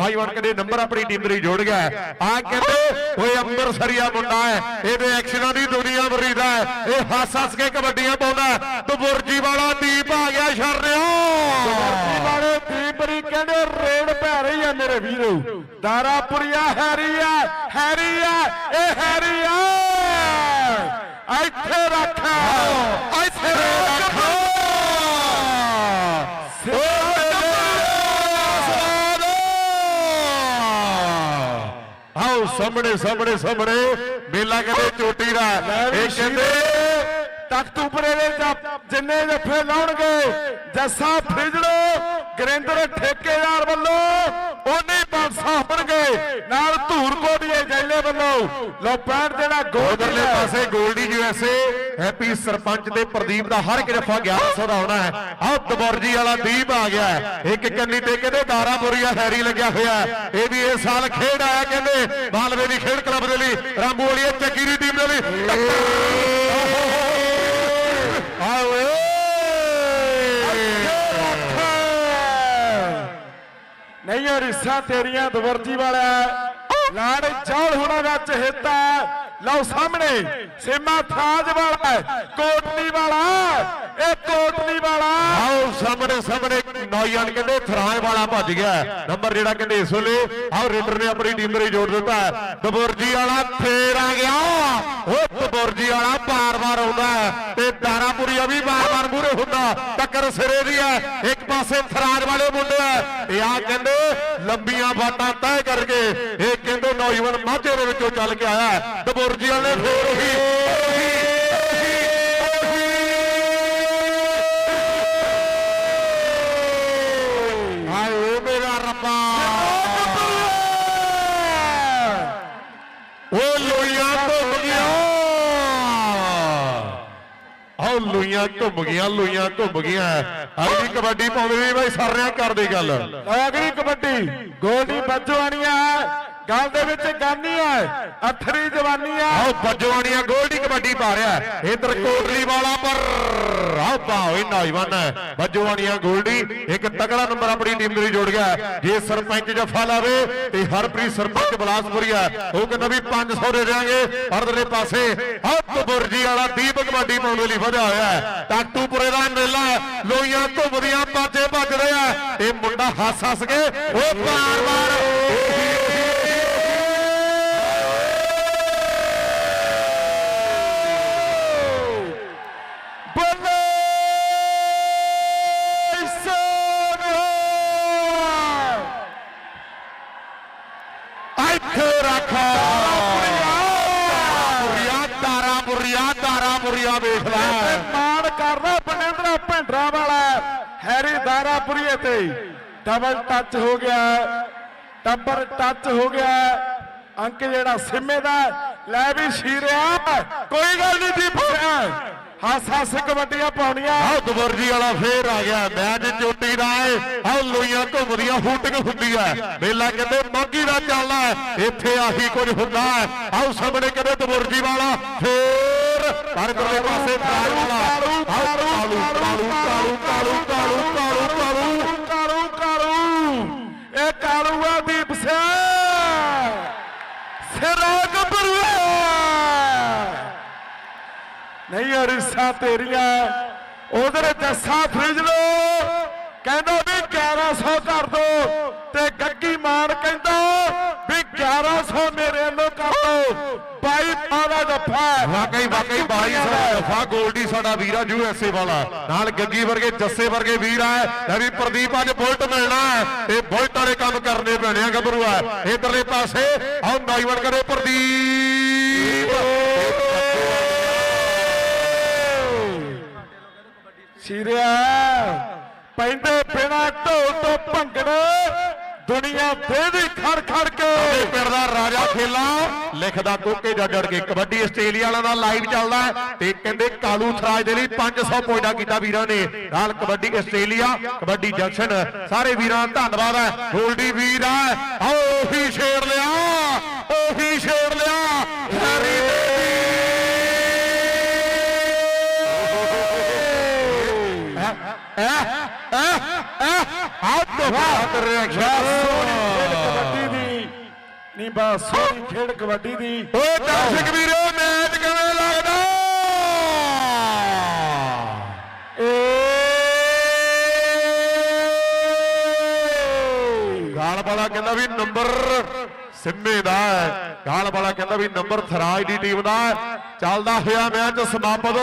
ਨੌਜਵਾਨ ਕਹਿੰਦੇ ਨੰਬਰ ਆਪਣੀ ਟੀਮ ਦੇ ਲਈ ਜੋੜ ਗਿਆ ਆ ਕਹਿੰਦੇ ਓਏ ਅੰਮ੍ਰਿਤਸਰੀਆ ਮੁੰਡਾ ਹੈ ਇਹਦੇ ਐਕਸ਼ਨਾਂ ਦੀ ਦੁਨੀਆ ਮਰੀਦਾ ਹੈ ਇਹ ਹੱਸ ਹੱਸ ਕੇ ਕਬੱਡੀਆਂ ਪਾਉਂਦਾ ਤੇ ਬੁਰਜੀ ਵਾਲਾ ਦੀਪ ਆ ਗਿਆ ਸ਼ਰਨਿਓ ਵਾਲੇ ਦੀਪਰੀ ਕਹਿੰਦੇ ਰੇਡ ਪੈ ਰਹੀ ਹੈ ਮੇਰੇ ਵੀਰੋ ਦਾਰਾਪੁਰੀਆ ਹੈਰੀ ਆ ਹੈਰੀ ਹੈ ਇਹ ਹੈਰੀ ਆ ਇੱਥੇ ਰੱਖ ਆਓ ਸਾਹਮਣੇ ਸਾਹਮਣੇ ਸਾਹਮਣੇ। ਮੇਲਾ ਕਹਿੰਦੇ ਚੋਟੀ ਦਾ। ਇਹ ਕਹਿੰਦੇ ਤਖਤੂਪਰੇ ਦੇ ਜੱਫ- ਜਿੰਨੇ ਜੱਫੇ ਲਾਉਣਗੇ ਜੱਸਾ ਫ੍ਰਿਜੜੋ ਗਰਿੰਦਰ ਠੇਕੇਦਾਰ ਵੱਲੋਂ ਉਹਨੇ ਬਾਦਸ਼ਾਹ ਹੋਣਗੇ ਨਾਲ ਧੂਰ ਕੋਟੀਏ ਜੈਲੇ ਵੱਲੋਂ। ਲੋ ਪੈਂਟ ਜਿਹੜਾ ਗੋਲ ਉਧਰਲੇ ਪਾਸੇ ਗੋਲਡੀ ਯੂਐਸਏ ਹੈਪੀ ਸਰਪੰਚ ਤੇ ਪ੍ਰਦੀਪ ਦਾ ਹਰ ਇੱਕ ਜਫਾ 1100 ਦਾ ਆਉਣਾ ਹੈ। ਆਹ ਦਬਰਜੀ ਵਾਲਾ ਦੀਪ ਆ ਗਿਆ ਇੱਕ ਕੰਨੀ ਤੇ ਕਹਿੰਦੇ ਦਾਰਾਪੁਰੀਆ ਹੈਰੀ ਲੱਗਿਆ ਹੋਇਆ ਇਹ ਵੀ ਇਸ ਸਾਲ ਖੇਡ ਆਇਆ ਕਹਿੰਦੇ। ਮਾਲਵੇ ਦੀ ਖੇਡ ਕਲੱਬ ਦੇ ਲਈ, ਰਾਮੂ ਵਾਲੀ ਚੱਕੀ ਦੀ ਟੀਮ ਦੇ ਲਈ। ਆਏ ਨਹੀਂ ਰਿਸਾ ਤੇਰੀਆਂ ਦਵਰਜੀ ਵਾਲਾ ਲਾੜ ਚਾਲ ਹੋਣਾ ਦਾ ਚਹੇਤਾ ਲਓ ਸਾਹਮਣੇ ਸੀਮਾ ਥਾਜ ਵਾਲਾ ਕੋਟਲੀ ਵਾਲਾ ਇਹ ਕੋਟਲੀ ਵਾਲਾ। ਆਓ ਸਾਹਮਣੇ ਸਾਹਮਣੇ ਨੌਜਵਾਨ ਕਹਿੰਦੇ ਥਰਾਏ ਵਾਲਾ ਭੱਜ ਗਿਆ। ਨੰਬਰ ਜਿਹੜਾ ਕਹਿੰਦੇ ਇਸ ਵੇਲੇ ਆਓ ਰੇਡਰ ਨੇ ਆਪਣੀ ਟੀਮ ਦੇ ਜੋੜ ਦਿੱਤਾ ਹੈ। ਵਾਲਾ ਫੇਰ ਆ ਗਿਆ। ਉਹ ਦਬੁਰਜੀ ਵਾਲਾ ਬਾਰ-ਬਾਰ ਆਉਂਦਾ ਤੇ ਦਾਰਾਪੁਰੀਆ ਵੀ ਬਾਰ-ਬਾਰ ਮੂਰੇ ਹੁੰਦਾ। ਟੱਕਰ ਸਿਰੇ ਦੀ ਹੈ। ਇੱਕ ਪਾਸੇ ਫਰਾਜ ਵਾਲੇ ਮੁੰਡੇ ਹੈ। ਇਹ ਆ ਕਹਿੰਦੇ ਲੰਬੀਆਂ ਬਾਟਾਂ ਤੈਅ ਕਰਕੇ ਇਹ ਕਹਿੰਦੇ ਨੌਜਵਾਨ ਮਾਝੇ ਦੇ ਵਿੱਚੋਂ ਚੱਲ ਕੇ ਆਇਆ ਹੈ। ਦਬੁਰਜੀ ਵਾਲੇ ਫੇਰ ਹੀ ਲੂਈਆਂ ਘੁੰਮ ਗਈਆਂ, ਲੂਈਆਂ ਘੁੰਮ ਗਈਆਂ। ਅਗਲੀ ਕਬੱਡੀ ਪਾਉਂਦੇ ਵੀ ਬਾਈ, ਸਾਰਿਆਂ ਕਰਦੇ ਗੱਲ। ਅਗਲੀ ਕਬੱਡੀ, ਗੋਲਡੀ ਬੱਜਵਾਨੀਆ ਗੱਲ ਦੇ ਵਿੱਚ ਗਾਨੀ ਹੈ, ਅਥਰੀ ਜਵਾਨੀ ਹੈ। ਆਹ ਬੱਜਵਾਨੀਆਂ ਗੋਲਡੀ ਕਬੱਡੀ ਪਾ ਰਿਹਾ ਇਧਰ ਕੋਟਲੀ ਵਾਲਾ ਪਰ ਆਹ ਭਾਵੇਂ ਨੌਜਵਾਨ ਹੈ। ਗੋਲਡੀ, ਇੱਕ ਤਕੜਾ ਨੰਬਰ ਆਪਣੀ ਟੀਮ ਦੇ ਲਈ ਜੋੜ ਗਿਆ ਜੇ ਸਰਪੰਚ ਜਫਾ ਲਾਵੇ ਤੇ ਹਰਪ੍ਰੀਤ ਸਰਪੰਚ ਬਲਾਸਪੁਰੀਆ ਉਹ ਕਹਿੰਦਾ ਵੀ 500 ਦੇ ਦੇਾਂਗੇ ਪਰਦਲੇ ਪਾਸੇ ਆਹ ਤਬਰਜੀ ਵਾਲਾ ਦੀਪ ਕਬੱਡੀ ਪਾਉਣ ਲਈ ਵਧਿਆ ਹੋਇਆ ਹੈ। ਟਾਟੂਪੁਰੇ ਦਾ ਮੇਲਾ ਲੋਈਆਂ ਘੁੰਮਦੀਆਂ ਪਾਜੇ ਭੱਜਦੇ ਰਿਹਾ ਇਹ ਮੁੰਡਾ ਹੱਸ ਹੱਸ ਕੇ ਉਹ ਬਾਰ ਇੱਥੇ ਰੱਖ। ਬੁਰੀਆ ਤਾਰਾ ਬੁਰੀਆ ਤਾਰਾ ਬੁਰੀਆ ਵੇਖ ਤੇ ਲੈ ਮਾਣ ਕਰਦਾ ਬਨਿੰਦਰਾ ਭਿੰਡਰਾ ਵਾਲਾ ਹੈਰੀ ਦਾਰਾਪੁਰੀਏ ਤੇ। ਡਬਲ ਟੱਚ ਹੋ ਗਿਆ ਟੱਬਰ ਟੱਚ ਹੋ ਗਿਆ। ਅੰਕ ਜਿਹੜਾ ਸਿੰਮੇ ਦਾ ਲੈ ਵੀ ਸ਼ੀਰਿਆ। ਕੋਈ ਗੱਲ ਨਹੀਂ ਦੀ ਹੱਸ ਹੱਸ ਕਬੱਡੀਆਂ ਪਾਉਣੀਆਂ। ਆਹ ਦਬਰਜੀ ਵਾਲਾ ਫੇਰ ਆ ਗਿਆ। ਮੈਚ ਚੋਟੀ ਦਾ ਏ। ਆਹ ਲੋਈਆਂ ਘੁੰਮਦੀਆਂ ਹੂਟਿੰਗ ਹੁੰਦੀ ਹੈ ਮੇਲਾ ਕਹਿੰਦੇ ਮਾਗੀ ਦਾ ਚੱਲਦਾ ਇੱਥੇ ਆਹੀ ਕੁਝ ਹੁੰਦਾ ਹੈ ਆਹ ਸਾਹਮਣੇ ਕਹਿੰਦੇ ਦਬਰਜੀ ਵਾਲਾ, ਫੇਰ। ਹਰ ਦੂਜੇ ਪਾਸੇ ਫਰਾਰ ਵਾਲਾ। ਆਹ ਕਾਲੂ ਕਾਲੂ ਕਾਲੂ ਕਾਲੂ ਕਾਲੂ ਕਾਲੂ ਕਾਲੂ ਇਹ ਕਾਲੂ ਆ ਦੀਪ ਸਿੰਘ ਸਿਰਾ ਗੱਭਰੂਆ ਨਹੀਂ ਅਰਿਸਾ ਤੇਰੀਆਂ। ਉਧਰ ਜੱਸਾ ਫ੍ਰਿਜ ਲੋ ਕਹਿੰਦਾ ਵੀ 1100 ਕਰ ਦੋ। ਤੇ ਗੱਗੀ ਮਾਨ ਕਹਿੰਦਾ ਵੀ 1100 ਮੇਰੇ ਵੱਲੋਂ ਕਰ ਦੋ। ਬਾਈ ਪਾਵਾ ਜੱਫਾ ਵਾਕਈ ਵਾਕਈ 2200 ਦਫਾ ਗੋਲਡੀ ਸਾਡਾ ਵੀਰਾ ਯੂਐਸਏ ਵਾਲਾ। ਨਾਲ ਗੱਗੀ ਵਰਗੇ ਜੱਸੇ ਵਰਗੇ ਵੀਰ ਆ। ਲੈ ਵੀ ਪ੍ਰਦੀਪ ਅੱਜ ਬੁਲਟ ਮਿਲਣਾ ਹੈ। ਤੇ ਬੁਲਟ ਵਾਲੇ ਕੰਮ ਕਰਨੇ ਪੈਣੇ ਆ ਗੱਭਰੂ ਆ। ਇਧਰਲੇ ਪਾਸੇ ਆਹ ਨੌਜਵਾਨ ਕਰੇ ਪ੍ਰਦੀਪ। ਸ਼ੀਰਿਆ, ਪੈਂਦੇ ਬਿਨਾ ਢੋਲ ਤੋਂ ਭੰਗੜੇ, ਦੁਨੀਆ ਦੇਦੀ ਖੜ ਖੜ ਕੇ। ਪਿੰਡ ਦਾ ਰਾਜਾ ਖੇਲਾ, ਲਿਖਦਾ ਕੋਕੇ ਜੜ ਜੜ ਕੇ। ਕਬੱਡੀ ਆਸਟ੍ਰੇਲੀਆ ਵਾਲਾ ਦਾ ਲਾਈਵ ਚੱਲਦਾ ਤੇ ਕਹਿੰਦੇ ਕਾਲੂ ਥਰਾਜ ਦੇ ਲਈ 500 ਪੁਆਇੰਟਾਂ ਕੀਤਾ ਵੀਰਾਂ ਨੇ। ਨਾਲ ਕਬੱਡੀ ਆਸਟ੍ਰੇਲੀਆ, ਕਬੱਡੀ ਜੰਕਸ਼ਨ, ਸਾਰੇ ਵੀਰਾਂ ਦਾ ਧੰਨਵਾਦ ਹੈ। ਗੋਲਡੀ ਵੀਰ ਆ ਆਓ ਉਹੀ ਛੇੜ ਲਿਆ, ਉਹੀ ਛੇੜ ਆਹ ਤੋਂ ਬਾਅਦ ਰਿਐਕਸ਼ਨ ਬਸ ਸੋਹਣੀ ਖੇਡ ਕਬੱਡੀ ਦੀ। ਓਏ ਦਰਸ਼ਕ ਵੀਰੋ ਮੈਚ ਕਿਵੇਂ ਲੱਗਦਾ? ਏ। ਗਾਲ ਵਾਲਾ ਕਹਿੰਦਾ ਵੀ ਨੰਬਰ ਸਿੰਮੇ ਦਾ ਹੈ। ਗਾਲ ਵਾਲਾ ਕਹਿੰਦਾ ਵੀ ਨੰਬਰ ਥਰਾਜ ਦੀ ਟੀਮ ਦਾ ਚੱਲਦਾ ਹੋਇਆ ਮੈਚ ਸਮਾਪਤ